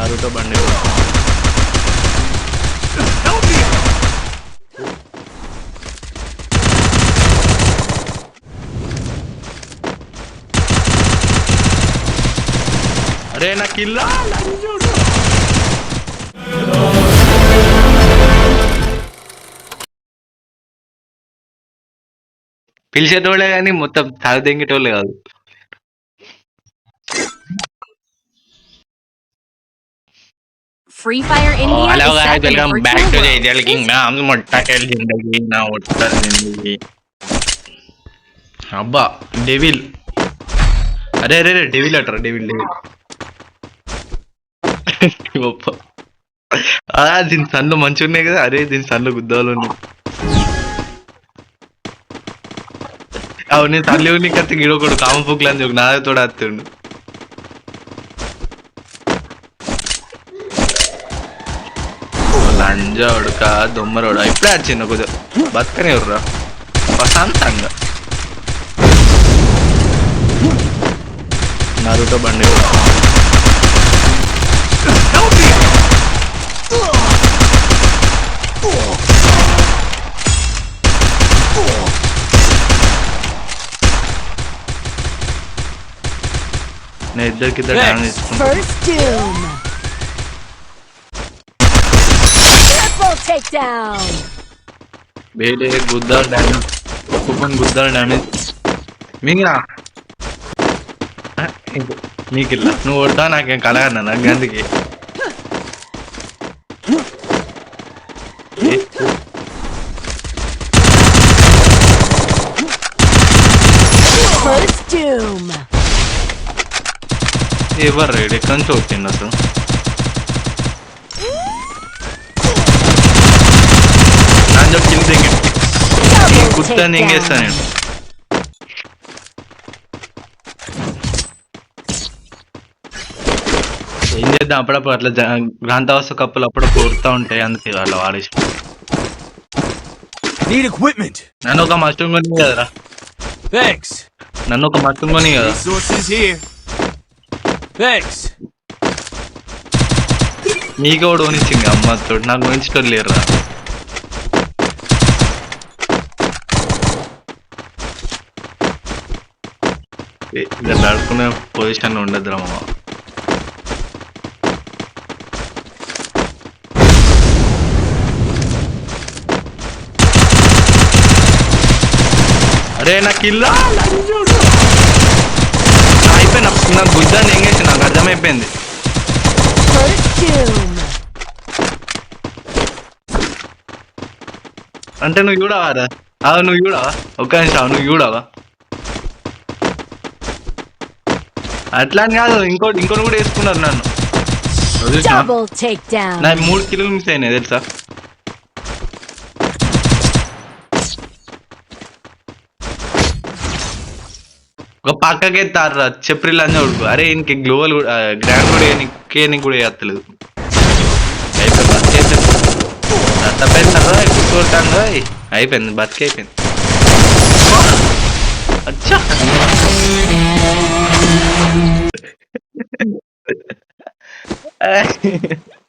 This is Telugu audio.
నారుతో బండి అరే నాకు ఇల్లా పిలిచేటోళ్ళే కానీ మొత్తం తాగు తెంగేటోళ్ళే కాదు Free Fire India guys set in welcome virtual back to world. జైజల్ కింగ్ నా మొట్టకెల్ జిందగీ నా ఒట్టల్ జిందగీ అబ్బా డెవిల్ అరే అరే అరే డెవిల్ అటరా డెవిల్ డెవిల్ గొప్ప ఆ దీని సన్లు మంచిగా ఉన్నాయి కదా అరే దీని సన్లు గుద్దాలు ఉన్నాయి. అవును నేను తల్లి ఉన్ని కత్తి గిడొకడు కామ పుక్కులు అని చెప్పి నాదే తోడు అత్తుండు లంజ ఉడక దొమ్మరోడు ఇప్పుడే వచ్చింది కొద్దిగా బతకనే ఎవర్రా ప్రశాంతంగా నరుతో బండి నేను ఇద్దరికి ఇద్దరు డ్యామేజ్ ఇస్తున్నాను First takedown. बेटे गुद्दर डैमेज कुपन गुद्दर डैमेज మింగినా నీకు ఇలా నువ్వు కొడతా నాకేం కలగన్నా నాకు అందుకే ఎవరు రేడు ఎక్కడి నుంచి వచ్చిండు అసలు దింగేస్తా takedown. నేను ఏం చేద్దాం అప్పుడప్పుడు అట్లా గ్రాంతవస్థ కప్పులు అప్పుడు కోరుతా ఉంటాయి అందుకే అట్లా వాడేసి. నన్ను ఒక మస్టూమ్ కొని కదరా. నన్ను ఒక మస్టూమ్ కొని కదా. నీకు కూడా అమ్మతో నాకు కొనిచ్చేటోళ్ళు లేరురా ఇద్దరు నడుకునే పొజిషన్ ఉండదురా మామ. అరే నాకు ఇల్లా అయిపోయిన. నా గుద్దాన్ని చేసి నాకు అర్థమైపోయింది. అంటే నువ్వు చూడవారా నువ్వు చూడవా? ఒక్క నిమిషం నువ్వు చూడవా? అట్లా అని కాదు ఇంకోటి ఇంకోటి కూడా వేసుకున్నారు నన్ను? Double takedown. నా మూడు కిలోలు మిస్ అయినాయి తెలుసా? ఒక పక్కకి ఎత్తారు చెప్రిల్ అని ఉడుకు అరే ఇంక గ్లోవల్ కూడా గ్రాండ్ కూడా కేని కూడా వేయత్తలేదు అయిపోయింది బతికైపోయింది తప్పేస్తారా కూర్చోటాను అయిపోయింది బతికైపోయింది. あちゃあ。